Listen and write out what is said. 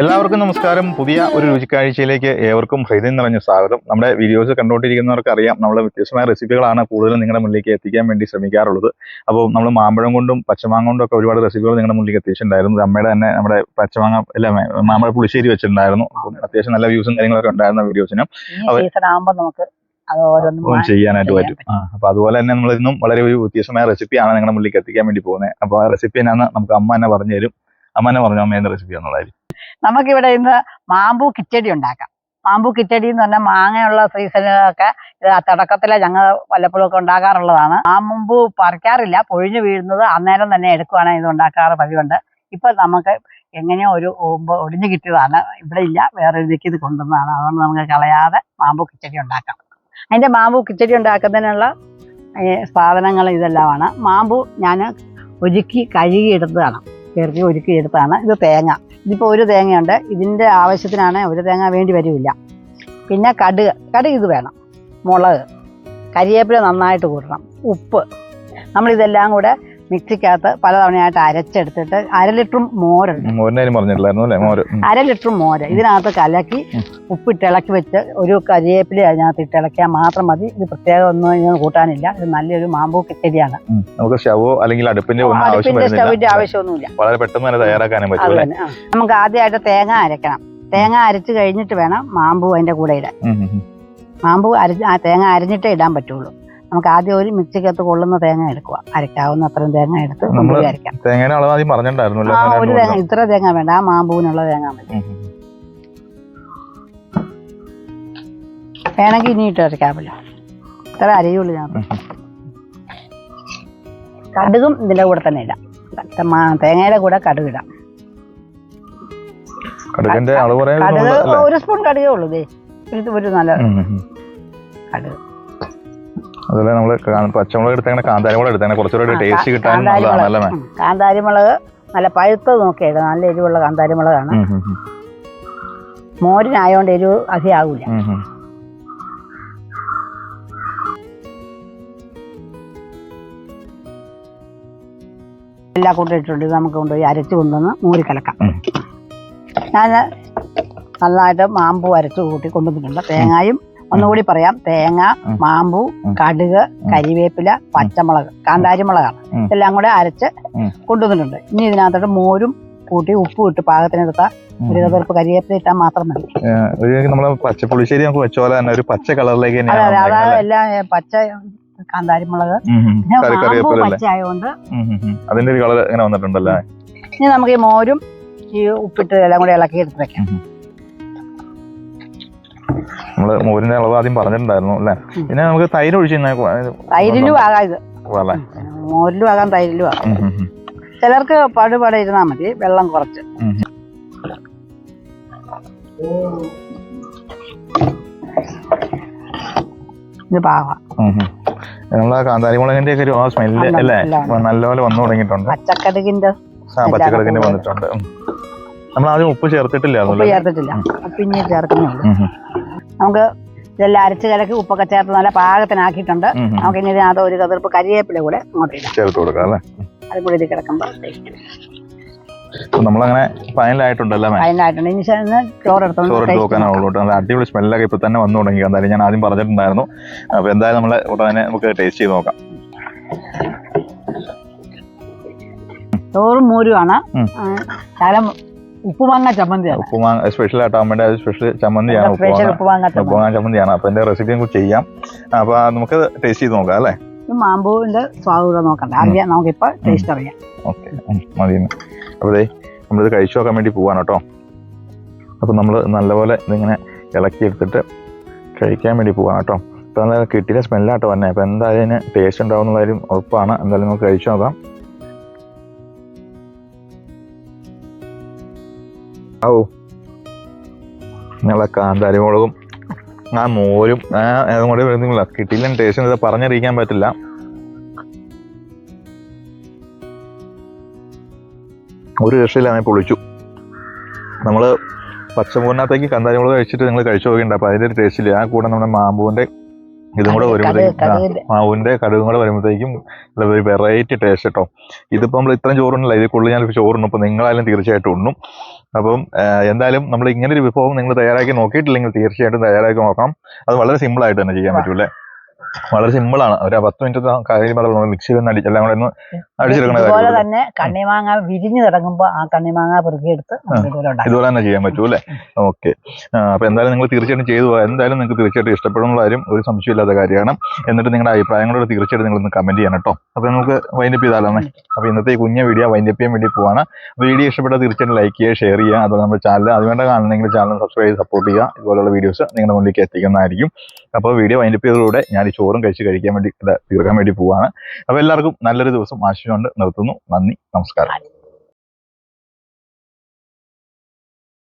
എല്ലാവർക്കും നമസ്കാരം. പുതിയ ഒരു രുചിക്കാഴ്ചയിലേക്ക് ഏവർക്കും ഹൃദയം നിറഞ്ഞ സ്വാഗതം. നമ്മുടെ വീഡിയോസ് കണ്ടുകൊണ്ടിരിക്കുന്നവർക്ക് അറിയാം നമ്മൾ വ്യത്യസ്തമായ റെസിപ്പികളാണ് കൂടുതലും നിങ്ങളുടെ മുന്നിലേക്ക് എത്തിക്കാൻ വേണ്ടി ശ്രമിക്കാറുള്ളത്. അപ്പോൾ നമ്മൾ മാമ്പഴം കൊണ്ടും പച്ചമാങ്ങ കൊണ്ടും ഒക്കെ ഒരുപാട് റെസിപ്പികൾ നിങ്ങളുടെ മുന്നിലേക്ക് എത്തിച്ചിട്ടുണ്ടായിരുന്നു. അമ്മയുടെ തന്നെ നമ്മുടെ പച്ചമാങ്ങ അല്ല മാമ്പഴ പുളിശ്ശേരി വെച്ചിട്ടുണ്ടായിരുന്നു. അപ്പം അത്യാവശ്യം നല്ല വ്യൂസും കാര്യങ്ങളൊക്കെ ഉണ്ടായിരുന്ന വീഡിയോസിനും. നമുക്ക് ചെയ്യാനായിട്ട് പറ്റും. അപ്പൊ അതുപോലെ തന്നെ നമ്മൾ ഇന്നും വളരെ ഒരു വ്യത്യസ്തമായ റെസിപ്പിയാണ് നിങ്ങളുടെ മുന്നിലേക്ക് എത്തിക്കാൻ വേണ്ടി പോകുന്നത്. അപ്പൊ ആ റെസിപ്പി എന്നാന്ന് നമുക്ക് അമ്മ തന്നെ പറഞ്ഞു തരും. അമ്മ തന്നെ പറഞ്ഞു അമ്മേന്റെ റെസിപ്പി എന്നുള്ളതായിരിക്കും നമുക്കിവിടെ ഇന്ന് മാമ്പൂ കിച്ചടി ഉണ്ടാക്കാം. മാമ്പൂ കിച്ചടി എന്ന് പറഞ്ഞാൽ മാങ്ങയുള്ള സീസണിലൊക്കെ ഇത് തുടക്കത്തിലെ ഞങ്ങൾ വല്ലപ്പോഴും ഒക്കെ ഉണ്ടാക്കാറുള്ളതാണ്. മാമ്പൂ പറിക്കാറില്ല പൊഴിഞ്ഞു വീഴുന്നത് അന്നേരം തന്നെ എടുക്കുവാണെങ്കിൽ ഇത് ഉണ്ടാക്കാറ് പതിവുണ്ട്. ഇപ്പൊ നമുക്ക് എങ്ങനെയോ ഒരു ഒടിഞ്ഞു കിട്ടിയതാണ് ഇവിടെ ഇല്ല വേറെ ഇതിലേക്ക് ഇത് കൊണ്ടുവന്നതാണ്. അതുകൊണ്ട് നമുക്ക് കളയാതെ മാമ്പൂ കിച്ചടി ഉണ്ടാക്കാം. അതിന്റെ മാമ്പൂ കിച്ചടി ഉണ്ടാക്കുന്നതിനുള്ള സാധനങ്ങൾ ഇതെല്ലാമാണ്. മാമ്പൂ ഞാൻ ഒരുക്കി കഴുകി എടുത്തതാണ് ഒരുക്കിയെടുത്താണ് ഇത് തേങ്ങ. ഇതിപ്പോൾ ഒരു തേങ്ങയുണ്ട്. ഇതിന്റെ ആവശ്യത്തിനാണ് ഒരു തേങ്ങ വേണ്ടി വരില്ല പിന്നെ കടുക്. കടുക് ഇത് വേണം. മുളക്. കരിയേപ്പില നന്നായിട്ട് കൂട്ടണം. ഉപ്പ്. നമ്മളിതെല്ലാം കൂടെ മിക്സിക്കകത്ത് പലതവണയായിട്ട് അരച്ചെടുത്തിട്ട് അര ലിറ്ററും മോരുണ്ട്. പറഞ്ഞിട്ടില്ലായിരുന്നു അല്ലേ? മോര്. അര ലിറ്റർ മോര്. ഇതിനകത്ത് കലക്കി ഉപ്പിട്ട് ഇളക്കി വെച്ച് ഒരു കരിവേപ്പില അതിനകത്ത് ഇട്ട് ഇളക്കിയാൽ മാത്രം മതി. ഇത് പ്രത്യേകം ഒന്നും ഇതിന് കൂട്ടാനില്ല. ഇത് നല്ലൊരു മാമ്പൂ കിച്ചടിയാണ്. ഉം. നമുക്ക് ഷവോ അല്ലെങ്കിൽ അടുപ്പിന്റെ ഒന്നും അടുപ്പിന്റെ സ്റ്റവിന്റെ ആവശ്യമൊന്നുമില്ല. വളരെ പെട്ടെന്ന് തയ്യാറാക്കാനും പറ്റും നമുക്ക് ആദ്യമായിട്ട് തേങ്ങ അരക്കണം. തേങ്ങ അരച്ച് കഴിഞ്ഞിട്ട് വേണം മാമ്പൂ അതിന്റെ കൂടെ ഇടാൻ. മാമ്പൂ അര തേങ്ങ അരഞ്ഞിട്ടേ ഇടാൻ പറ്റുള്ളൂ. നമുക്ക് ആദ്യം ഒരു മിക്സിക്കകത്ത് കൊള്ളുന്ന തേങ്ങ എടുക്കുക. അരക്കാവുന്ന അത്രയും തേങ്ങ എടുത്ത് കൊണ്ടുപോയി അരക്കാം തേങ്ങയുടെ അളവ് ആദ്യം പറഞ്ഞിട്ടുണ്ടായിരുന്നു അല്ലേ? ആ ഒരു തേങ്ങ ഇത്ര തേങ്ങ വേണ്ട. ആ മാമ്പൂവിനുള്ള തേങ്ങ മതി. വേണമെങ്കിൽ ഇനി ഇട്ട് അരക്കാമല്ലോ ഇത്ര അരയുള്ളൂ ഞാൻ. കടുകും ഇതിന്റെ കൂടെ തന്നെ ഇടാം. തേങ്ങയുടെ കൂടെ കടുക് ഇടാം. കടുക് ഒരു സ്പൂൺ കടുകേ ഉള്ളൂ ദേ. ഒരു നല്ല. കടുക്. അതുപോലെ നമ്മൾ പച്ചമുളക് എടുത്തങ്ങനെ കാന്താരി എടുത്തങ്ങനെ കുറച്ചുകൂടെ ടേസ്റ്റ് കിട്ടാൻ നല്ലതാണ് മുളക്. അല്ലേ ഉം. കാന്താരി നല്ല പഴുത്തത് നോക്കിയത് നല്ല എരിവുള്ള കാന്താരിമുളകാണ്. മോരിനായോണ്ട് എരിവ് അധികാവൂല എല്ലാം ഇത് നമുക്ക് കൊണ്ടുപോയി അരച്ച് കൊണ്ടുവന്ന് മൂരി കലക്കാം. ഞാൻ നന്നായിട്ട് മാമ്പൂ അരച്ച് കൂട്ടി കൊണ്ടുവന്നിട്ടുണ്ട് തേങ്ങയും ഒന്നുകൂടി പറയാം. തേങ്ങ. മാമ്പൂ കടുക് കരിവേപ്പില പച്ചമുളക് കാന്താരി മുളകാണ് ഉം. ഇതെല്ലാം കൂടെ അരച്ച്. കൊണ്ടുവന്നിട്ടുണ്ട്. ഇനി ഇതിനകത്തോട്ട് മോരും കൂട്ടി ഉപ്പും ഇട്ട് പാകത്തിനെടുത്ത ഒരു കതിർപ്പ് കരിവേപ്പില ഇട്ടാൽ മാത്രം മതി. നമ്മൾ പച്ചപ്പുളിശ്ശേരി നമുക്ക് വെച്ചോല തന്നെ ഒരു പച്ച കളറിലേക്ക് അതെ അതെ. എല്ലാം പച്ച കാന്താരി മുളക് ഉം, ഉം. പിന്നെ കറി മാമ്പൂ കറിവേപ്പില അല്ലേ? പച്ച ആയതുകൊണ്ട്. അതിന്റെ ഒരു കളർ ഇങ്ങനെ വന്നിട്ടുണ്ടല്ലേ? ഇനി നമുക്ക് ഈ മോരും ഈ ഉപ്പിട്ട് എല്ലാം കൂടെ ഇളക്കി എടുത്ത് വെക്കാം നമ്മൾ മോരിന്റെ അളവ് ആദ്യം പറഞ്ഞിട്ടുണ്ടായിരുന്നു അല്ലേ. പിന്നെ നമുക്ക് തൈര് ഒഴിച്ച് തൈരിലും ആകാം ഇത്. മോരിലും ആകാം തൈരിലും ആകാം. ചിലർക്ക് പടുപട ഇരുന്നാൽ മതി വെള്ളം കുറച്ച്. ഇത് ഉം. നമ്മളെ കാന്താരി മുളകിന്റെ ഒക്കെ ഒരു ആ സ്മെല്ല് അല്ലേ. നല്ലപോലെ വന്നു തുടങ്ങിയിട്ടുണ്ട്. പച്ചക്കടകിന്റെ പച്ചക്കടകിന്റെ വന്നിട്ടുണ്ട്. നമ്മൾ ആദ്യം ഉപ്പ് ചേർത്തിട്ടില്ല? ചേർത്തിട്ടില്ല പിന്നെ ചേർക്കുന്നു ഉം, ഉം. നമുക്ക് ഇതെല്ലാം അരച്ച് കലക്കി ഉപ്പൊക്കെ ചേർത്ത് നല്ല പാകത്തിനാക്കിയിട്ടുണ്ട്. നമുക്ക് ഇനി ഇതിനകത്ത് ഒരു കതിർപ്പ് കരിയേപ്പിലെ കൂടെ അങ്ങോട്ട് ചേർത്ത് കൊടുക്കാം അല്ലേ? അത് കൂടി ഇത് കിടക്കുമ്പോൾ നമ്മളങ്ങനെ ഫൈനലായിട്ടുണ്ടല്ലേ ഇനി നല്ല അടിപൊളി സ്മെല്ലൊക്കെ ഇപ്പൊ തന്നെ വന്നു തുടങ്ങി. എന്തായാലും ഞാൻ ആദ്യം പറഞ്ഞിട്ടുണ്ടായിരുന്നു. അപ്പൊ എന്തായാലും നമ്മളെ ഉടനെ നമുക്ക് ടേസ്റ്റ് ചെയ്ത് നോക്കാം. ചോറും മോരുമാണ്. ശകലം ഉപ്പുമാങ്ങ ചമ്മന്തിയാണ്. ഉപ്പുമാങ്ങ സ്പെഷ്യൽ ആയിട്ടാൻ വേണ്ടി അത് സ്പെഷ്യൽ ചമ്മന്തിയാണ് ഉപ്പുമാങ്ങ ഉപ്പുമാങ്ങ ചമ്മന്തിയാണ്. അപ്പൊ എന്റെ റെസിപ്പി നമുക്ക് ചെയ്യാം. അപ്പൊ നമുക്ക് ടേസ്റ്റ് ചെയ്ത് നോക്കാം അല്ലേ? മാമ്പൂവിന്റെ സ്വാദൂരം നോക്കണ്ട. അറിയാം നമുക്കിപ്പോ ടേസ്റ്റ് അറിയാം. ഓക്കെ മതി അപ്പോഴേ നമ്മളിത് കഴിച്ചു നോക്കാൻ വേണ്ടി പോവാണ് കേട്ടോ. അപ്പോൾ നമ്മൾ നല്ലപോലെ ഇതിങ്ങനെ ഇളക്കി എടുത്തിട്ട് കഴിക്കാൻ വേണ്ടി പോവാണ് കേട്ടോ. അപ്പൊ നല്ല കിട്ടിയ സ്മെല്ലാട്ടോ തന്നെ. അപ്പോൾ എന്തായാലും ടേസ്റ്റ് ഉണ്ടാവും എന്നുള്ള കാര്യം ഉറപ്പാണ്. എന്തായാലും നമുക്ക് കഴിച്ചു നോക്കാം. ഓ നിങ്ങളെ കാന്താരിമുളകും ആ മോരും ആ അതും കൂടെ വരുന്നില്ല കിട്ടിയില്ല ടേസ്റ്റ് പറഞ്ഞറിയിക്കാൻ പറ്റില്ല. ഒരു രക്ഷയില്ല അതിനെ പൊളിച്ചു. നമ്മൾ പച്ചമൂരിനകത്തേക്ക് കന്താരി മുളക് കഴിച്ചിട്ട് നിങ്ങൾ കഴിച്ചു നോക്കിയിട്ടുണ്ട്. അപ്പോൾ അതിന്റെ ഒരു ടേസ്റ്റില്ല ആ കൂടെ നമ്മുടെ മാമ്പൂവിന്റെ ഇതും കൂടെ വരുമ്പോഴത്തേക്കും മാവിന്റെ കടുകും കൂടെ വരുമ്പോഴത്തേക്കും ഒരു വെറൈറ്റി ടേസ്റ്റ് കേട്ടോ ഇതിപ്പോ നമ്മൾ ഇത്രയും ചോറുണ്ടല്ല ഇതിൽ കൂടുതൽ ഞാൻ ചോറുണ്ണും. അപ്പൊ നിങ്ങളായാലും തീർച്ചയായിട്ടും ഉണ്ണും. അപ്പം എന്തായാലും നമ്മൾ ഇങ്ങനെ ഒരു വിഭവം നിങ്ങൾ തയ്യാറാക്കി നോക്കിയിട്ടില്ലെങ്കിൽ തീർച്ചയായിട്ടും തയ്യാറാക്കി നോക്കാം. അത് വളരെ സിമ്പിൾ ആയിട്ട് തന്നെ ചെയ്യാൻ പറ്റൂലേ വളരെ സിമ്പിൾ ആണ്. ഒരു പത്ത് മിനിറ്റ് കാര്യം മാത്രമേ മിക്സ് ചെയ്ത് അടിച്ച് എല്ലാം കൂടെ ഒന്ന് അടിച്ചെടുക്കണ ഇതുപോലെ തന്നെ കണ്ണിമാങ്ങ വിരിഞ്ഞു തുടങ്ങുമ്പോൾ ആ കണ്ണിമാങ്ങ പെറുക്കിയെടുത്ത് ഇതുപോലെ തന്നെ ചെയ്യാൻ പറ്റും അല്ലേ? ഓക്കെ. അപ്പൊ എന്തായാലും നിങ്ങൾ തീർച്ചയായിട്ടും ചെയ്തു പോകാം. എന്തായാലും നിങ്ങൾക്ക് തീർച്ചയായിട്ടും ഇഷ്ടപ്പെടുന്ന കാര്യം ഒരു സംശയമില്ലാത്ത കാര്യമാണ്. എന്നിട്ട് നിങ്ങളുടെ അഭിപ്രായങ്ങളോട് തീർച്ചയായിട്ടും നിങ്ങൾ കമന്റ് ചെയ്യണം കേട്ടോ. അപ്പൊ നമുക്ക് വൈൻഡപ്പ് ചെയ്താലാണ് അപ്പൊ ഇന്നത്തെ ഈ കുഞ്ഞ വീഡിയോ വൈൻഡപ്പ് ചെയ്യാൻ വേണ്ടി പോവാണ്. വീഡിയോ ഇഷ്ടപ്പെട്ടാൽ തീർച്ചയായിട്ടും ലൈക്ക് ചെയ്യുക ഷെയർ ചെയ്യുക. അതുപോലെ നമ്മുടെ ചാനൽ അതുവേണ്ട കാണണമെങ്കിൽ ചാനൽ സബ്സ്ക്രൈബ് ചെയ്ത് സപ്പോർട്ട് ചെയ്യുക. ഇതുപോലുള്ള വീഡിയോസ് നിങ്ങളുടെ മുന്നിലേക്ക് എത്തിക്കുന്നതായിരിക്കും. അപ്പോൾ വീഡിയോ വൈൻഡപ്പ് ചെയ്തതോടെ ഞാൻ ചോറും കഴിച്ച് കഴിക്കാൻ വേണ്ടി തീർക്കാൻ വേണ്ടി പോവാണ്. അപ്പോൾ എല്ലാവർക്കും നല്ലൊരു ദിവസം ആശയമുണ്ട് നിർത്തുന്നു. നന്ദി. നമസ്കാരം.